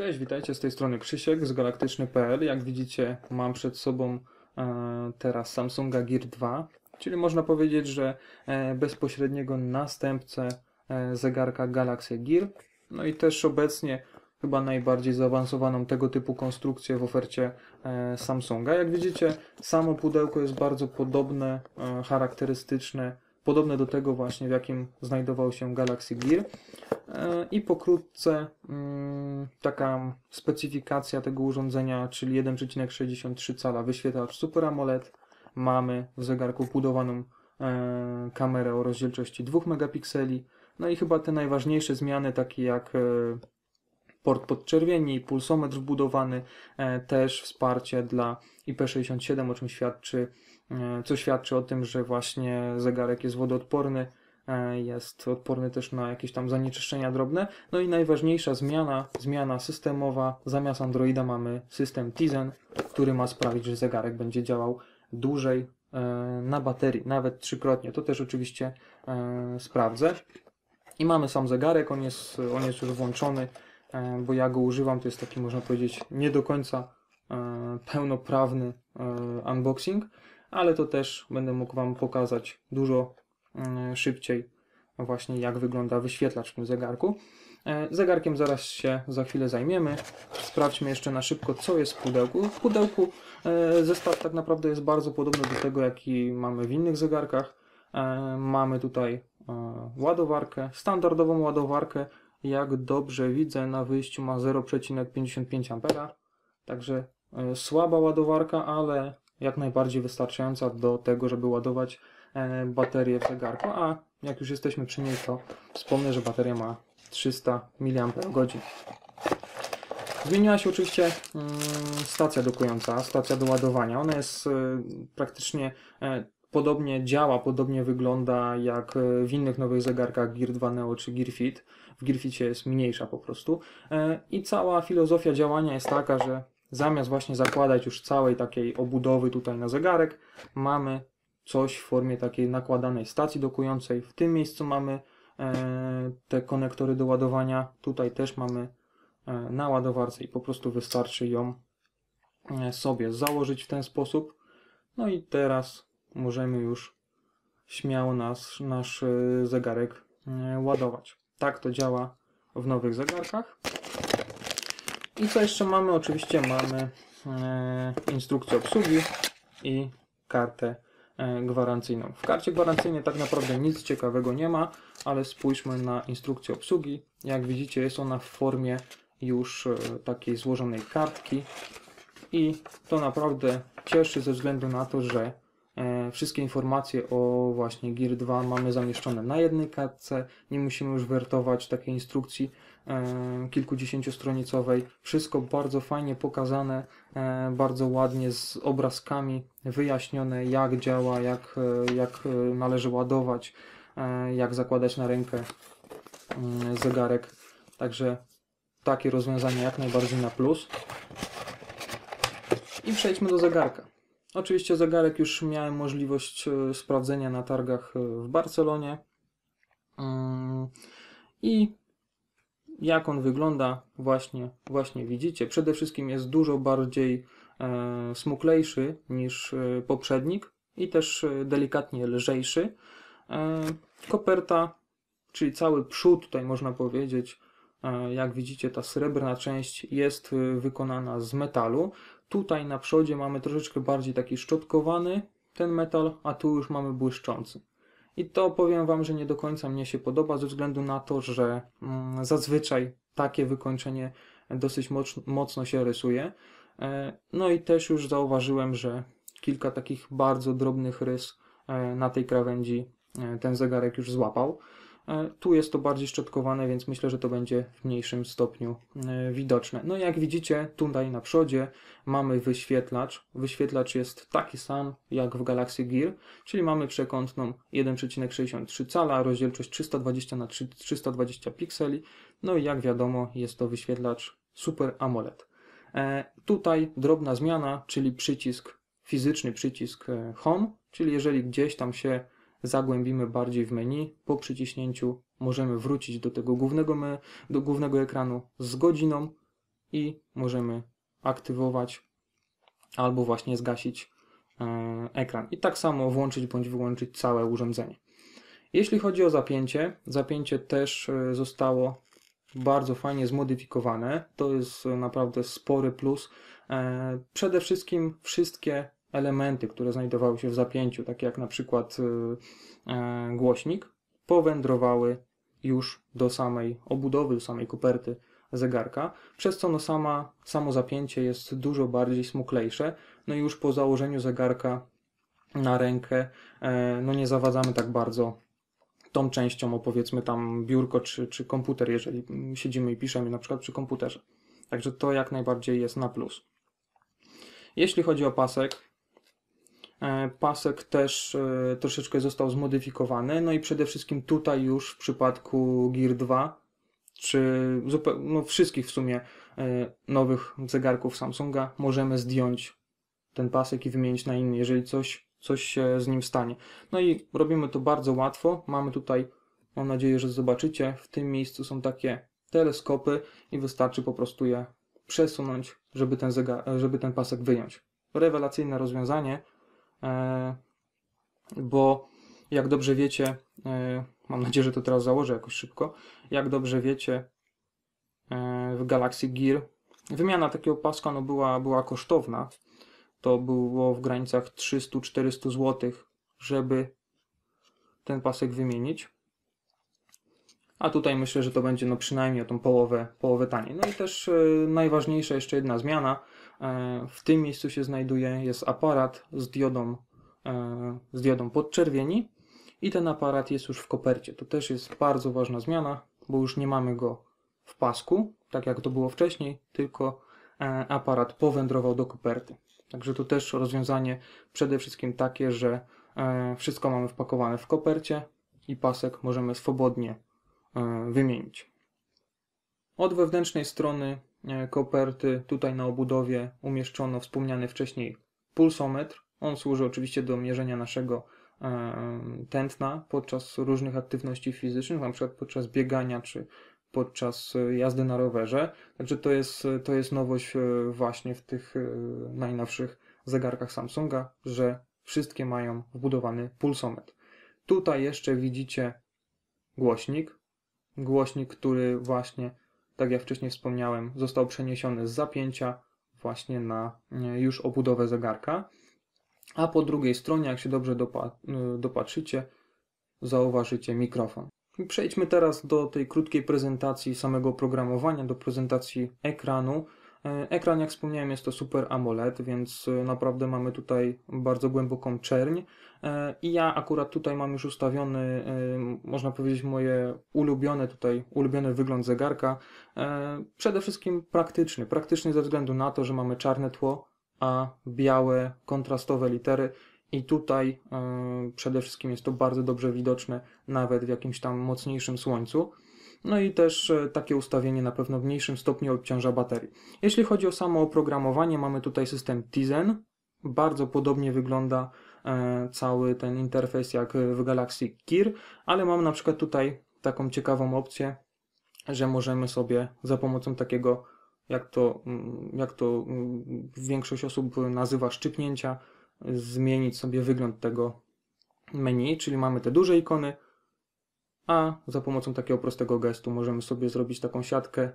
Cześć, witajcie z tej strony Krzysiek z galaktyczny.pl. Jak widzicie, mam przed sobą e, teraz Samsunga Gear 2, czyli można powiedzieć, że e, bezpośredniego następcę e, zegarka Galaxy Gear. No i też obecnie chyba najbardziej zaawansowaną tego typu konstrukcję w ofercie Samsunga. Jak widzicie, samo pudełko jest bardzo podobne, charakterystyczne, podobne do tego właśnie, w jakim znajdował się Galaxy Gear. I pokrótce mm, taka specyfikacja tego urządzenia, czyli 1,63 cala wyświetlacz Super AMOLED. Mamy w zegarku budowaną e, kamerę o rozdzielczości 2 megapikseli. No i chyba te najważniejsze zmiany, takie jak e, port podczerwieni, pulsometr wbudowany, e, też wsparcie dla IP67, o czym świadczy, co świadczy o tym, że właśnie zegarek jest wodoodporny, jest odporny też na jakieś tam zanieczyszczenia drobne. No i najważniejsza zmiana, zmiana systemowa, zamiast Androida mamy system Tizen, który ma sprawić, że zegarek będzie działał dłużej e, na baterii, nawet trzykrotnie. To też oczywiście e, sprawdzę. I mamy sam zegarek, on jest, on jest już włączony, e, bo ja go używam, to jest taki można powiedzieć nie do końca e, pełnoprawny e, unboxing, ale to też będę mógł Wam pokazać dużo e, szybciej właśnie jak wygląda wyświetlacz w tym zegarku. E, Zegarkiem zaraz się za chwilę zajmiemy. Sprawdźmy jeszcze na szybko, co jest w pudełku. W pudełku e, zestaw tak naprawdę jest bardzo podobny do tego, jaki mamy w innych zegarkach. E, Mamy tutaj ładowarkę, standardową ładowarkę. Jak dobrze widzę, na wyjściu ma 0,55 A. Także słaba ładowarka, ale jak najbardziej wystarczająca do tego, żeby ładować baterię w zegarku. A jak już jesteśmy przy niej, to wspomnę, że bateria ma 300 mAh. Zmieniła się oczywiście mm, stacja dokująca, stacja do ładowania. Ona jest e, praktycznie e, podobnie działa, podobnie wygląda jak e, w innych nowych zegarkach Gear 2 Neo czy Gear Fit. W Gear Ficie jest mniejsza po prostu. E, I cała filozofia działania jest taka, że zamiast właśnie zakładać już całej takiej obudowy tutaj na zegarek, mamy coś w formie takiej nakładanej stacji dokującej. W tym miejscu mamy e, te konektory do ładowania. Tutaj też mamy e, na ładowarce i po prostu wystarczy ją e, sobie założyć w ten sposób. No i teraz możemy już śmiało nas, nasz zegarek ładować. Tak to działa w nowych zegarkach. I co jeszcze mamy? Oczywiście mamy instrukcję obsługi i kartę gwarancyjną. W karcie gwarancyjnej tak naprawdę nic ciekawego nie ma, ale spójrzmy na instrukcję obsługi. Jak widzicie jest ona w formie już e, takiej złożonej kartki i to naprawdę cieszy ze względu na to, że e, wszystkie informacje o właśnie Gear 2 mamy zamieszczone na jednej kartce, nie musimy już wertować takiej instrukcji e, kilkudziesięciostronicowej. Wszystko bardzo fajnie pokazane, e, bardzo ładnie z obrazkami wyjaśnione jak działa, jak, e, jak e, należy ładować, e, jak zakładać na rękę mm, zegarek. Także takie rozwiązanie jak najbardziej na plus. I przejdźmy do zegarka. Oczywiście zegarek już miałem możliwość e, sprawdzenia na targach e, w Barcelonie. Mm, I jak on wygląda, właśnie, właśnie widzicie. Przede wszystkim jest dużo bardziej e, smuklejszy niż e, poprzednik i też e, delikatnie lżejszy. E, koperta, czyli cały przód, tutaj można powiedzieć, e, jak widzicie, ta srebrna część jest e, wykonana z metalu. Tutaj na przodzie mamy troszeczkę bardziej taki szczotkowany ten metal, a tu już mamy błyszczący. I to powiem Wam, że nie do końca mnie się podoba, ze względu na to, że mm, zazwyczaj takie wykończenie dosyć moc, mocno się rysuje. E, No i też już zauważyłem, że kilka takich bardzo drobnych rys e, na tej krawędzi e, ten zegarek już złapał. E, Tu jest to bardziej szczotkowane, więc myślę, że to będzie w mniejszym stopniu e, widoczne. No jak widzicie, tutaj na przodzie mamy wyświetlacz. Wyświetlacz jest taki sam jak w Galaxy Gear, czyli mamy przekątną 1,63 cala, rozdzielczość 320 na 320 pikseli. No i jak wiadomo, jest to wyświetlacz Super AMOLED. E, Tutaj drobna zmiana, czyli przycisk, fizyczny przycisk Home, czyli jeżeli gdzieś tam się zagłębimy bardziej w menu, po przyciśnięciu możemy wrócić do tego głównego, me, do głównego ekranu z godziną i możemy aktywować albo właśnie zgasić e, ekran. I tak samo włączyć bądź wyłączyć całe urządzenie. Jeśli chodzi o zapięcie, zapięcie też e, zostało bardzo fajnie zmodyfikowane. To jest naprawdę spory plus. E, przede wszystkim wszystkie elementy, które znajdowały się w zapięciu, takie jak na przykład głośnik, powędrowały już do samej obudowy, do samej koperty zegarka, przez co no sama, samo zapięcie jest dużo bardziej smuklejsze. No i już po założeniu zegarka na rękę e, no nie zawadzamy tak bardzo tą częścią, o powiedzmy tam biurko czy, czy komputer, jeżeli siedzimy i piszemy na przykład przy komputerze. Także to jak najbardziej jest na plus. Jeśli chodzi o pasek, e, pasek też e, troszeczkę został zmodyfikowany, no i przede wszystkim tutaj już w przypadku Gear 2 czy no wszystkich w sumie e, nowych zegarków Samsunga możemy zdjąć ten pasek i wymienić na inny, jeżeli coś, coś się z nim stanie. No i robimy to bardzo łatwo. Mamy tutaj, mam nadzieję, że zobaczycie, w tym miejscu są takie teleskopy i wystarczy po prostu je przesunąć, żeby ten, żeby ten pasek wyjąć. Rewelacyjne rozwiązanie, e, bo jak dobrze wiecie, e, Mam nadzieję, że to teraz założę jakoś szybko. Jak dobrze wiecie, e, w Galaxy Gear wymiana takiego paska no była, była kosztowna. To było w granicach 300-400 zł, żeby ten pasek wymienić. A tutaj myślę, że to będzie no przynajmniej o tą połowę, połowę taniej. No i też e, najważniejsza jeszcze jedna zmiana. E, w tym miejscu się znajduje jest aparat z diodą, e, z diodą podczerwieni i ten aparat jest już w kopercie. To też jest bardzo ważna zmiana, bo już nie mamy go w pasku, tak jak to było wcześniej, tylko aparat powędrował do koperty. Także to też rozwiązanie przede wszystkim takie, że wszystko mamy wpakowane w kopercie i pasek możemy swobodnie wymienić. Od wewnętrznej strony koperty tutaj na obudowie umieszczono wspomniany wcześniej pulsometr. On służy oczywiście do mierzenia naszego tętna podczas różnych aktywności fizycznych, na przykład podczas biegania czy podczas e, jazdy na rowerze. Także to jest, to jest nowość e, właśnie w tych e, najnowszych zegarkach Samsunga, że wszystkie mają wbudowany pulsometr. Tutaj jeszcze widzicie głośnik. Głośnik, który właśnie, tak jak wcześniej wspomniałem, został przeniesiony z zapięcia właśnie na już obudowę zegarka. A po drugiej stronie, jak się dobrze dopa y, dopatrzycie, zauważycie mikrofon. Przejdźmy teraz do tej krótkiej prezentacji samego oprogramowania, do prezentacji ekranu. E, ekran, jak wspomniałem, jest to Super AMOLED, więc y, naprawdę mamy tutaj bardzo głęboką czerń. E, I ja akurat tutaj mam już ustawiony, można powiedzieć, moje ulubione tutaj, ulubiony wygląd zegarka. E, przede wszystkim praktyczny. Praktyczny ze względu na to, że mamy czarne tło, a białe, kontrastowe litery. I tutaj przede wszystkim jest to bardzo dobrze widoczne, nawet w jakimś tam mocniejszym słońcu. No i też y, takie ustawienie na pewno w mniejszym stopniu obciąża baterii. Jeśli chodzi o samo oprogramowanie, mamy tutaj system Tizen. Bardzo podobnie wygląda y, cały ten interfejs jak w Galaxy Gear, ale mam na przykład tutaj taką ciekawą opcję, że możemy sobie za pomocą takiego jak to, mm, jak to mm, większość osób nazywa szczypnięcia, zmienić sobie wygląd tego menu, czyli mamy te duże ikony, a za pomocą takiego prostego gestu możemy sobie zrobić taką siatkę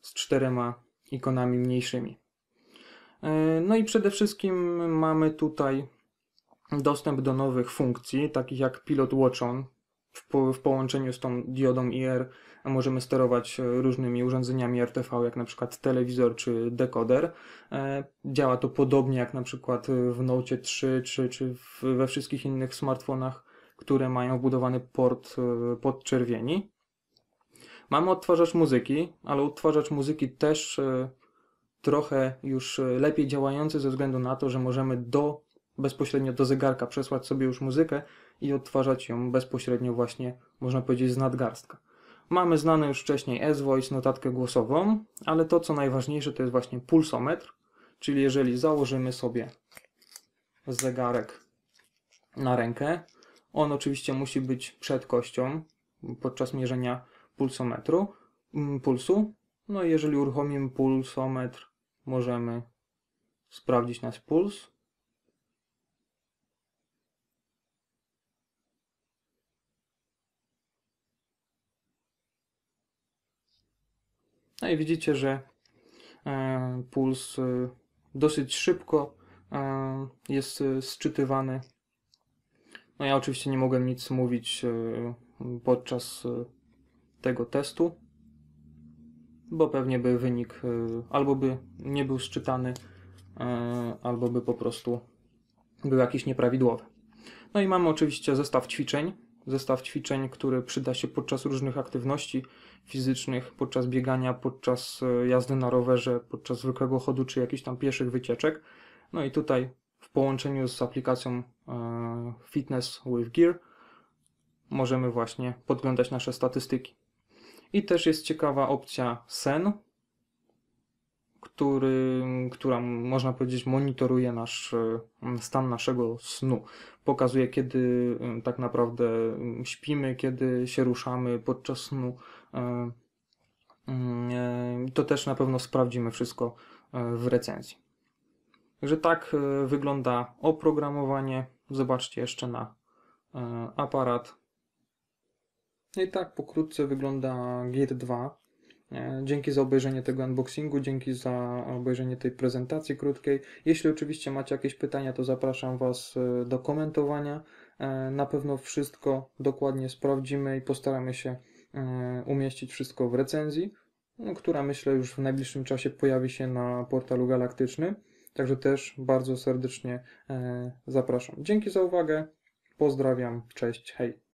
z czterema ikonami mniejszymi. E, no i przede wszystkim mamy tutaj dostęp do nowych funkcji, takich jak Pilot Watch On w, po, w połączeniu z tą diodą IR możemy sterować e, różnymi urządzeniami RTV, jak na przykład telewizor czy dekoder. E, działa to podobnie jak na przykład w Note 3 czy, czy we wszystkich innych smartfonach, które mają wbudowany port e, podczerwieni. Mamy odtwarzacz muzyki, ale odtwarzacz muzyki też trochę już lepiej działający ze względu na to, że możemy do bezpośrednio do zegarka przesłać sobie już muzykę i odtwarzać ją bezpośrednio właśnie, można powiedzieć, z nadgarstka. Mamy znane już wcześniej S-Voice, notatkę głosową, ale to co najważniejsze to jest właśnie pulsometr, czyli jeżeli założymy sobie zegarek na rękę, on oczywiście musi być przed kością podczas mierzenia pulsometru, mm, pulsu. No i jeżeli uruchomimy pulsometr, możemy sprawdzić nasz puls. No i widzicie, że e, puls e, dosyć szybko e, jest sczytywany. No ja oczywiście nie mogłem nic mówić e, podczas e, tego testu, bo pewnie by wynik e, albo by nie był sczytany, e, albo by po prostu był jakiś nieprawidłowy. No i mamy oczywiście zestaw ćwiczeń. Zestaw ćwiczeń, który przyda się podczas różnych aktywności fizycznych, podczas biegania, podczas jazdy na rowerze, podczas zwykłego chodu czy jakichś tam pieszych wycieczek. No i tutaj w połączeniu z aplikacją e, Fitness with Gear możemy właśnie podglądać nasze statystyki. I też jest ciekawa opcja sen, który, która można powiedzieć monitoruje nasz e, stan naszego snu. Pokazuje kiedy e, tak naprawdę śpimy, kiedy się ruszamy podczas snu. Mm, To też na pewno sprawdzimy wszystko w recenzji. Także tak e, wygląda oprogramowanie. Zobaczcie jeszcze na e, aparat. No i tak pokrótce wygląda Gear 2. E, Dzięki za obejrzenie tego unboxingu, dzięki za obejrzenie tej prezentacji krótkiej. Jeśli oczywiście macie jakieś pytania, to zapraszam Was do komentowania. Na pewno wszystko dokładnie sprawdzimy i postaramy się umieścić wszystko w recenzji, no, która myślę już w najbliższym czasie pojawi się na portalu Galaktyczny. Także też bardzo serdecznie e, zapraszam. Dzięki za uwagę. Pozdrawiam. Cześć. Hej.